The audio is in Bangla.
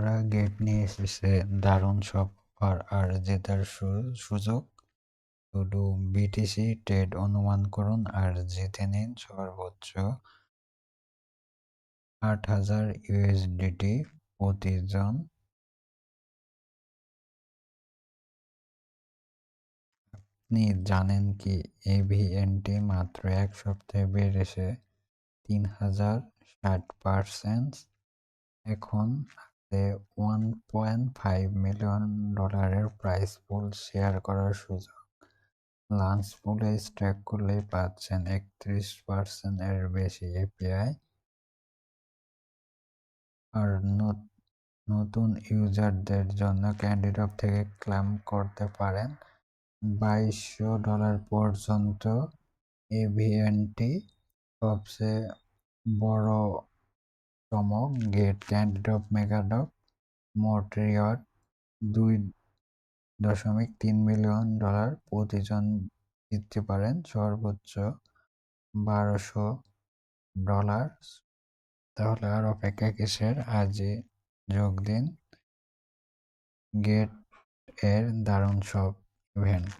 বন্ধুরা গেট নিয়ে এসেছে দারুণ সব অফার আর জেতার সুযোগ। শুধু বিটিসি ট্রেড অনুমান করুন আর জিতে নিন সর্বোচ্চ। আট হাজার ইউএসডিটি প্রতিজন। আপনি জানেন কি এভিএনটি মাত্র এক সপ্তাহে বেড়েছে তিন হাজার ষাট পার্সেন্ট এখন আছে ওয়ান পয়েন্ট ফাইভ মিলিয়ন ডলারের প্রাইস পুল শেয়ার করার সুযোগ। লাঞ্চ পুলে স্ট্যাক করলেই পাচ্ছেন একত্রিশ পার্সেন্ট এর বেশি এপিআই আর নত- নতুন ইউজারদের জন্য ক্যান্ডিডপ থেকে ক্লেম করতে পারেন বাইশশো ডলার পর্যন্ত এভিএনটি সবচেয়ে বড় চমক, গেট ক্যান্ডিডপ মেগাডপ মোট রিওয়ার্ড দুই দশমিক তিন মিলিয়ন ডলার প্রতিজন জিততে পারেন সর্বোচ্চ বারোশো ডলার। তাহলে আর অপেক্ষা কিসের? আজই যোগ দিন। গেটের দারুণ সব ইভেন্ট।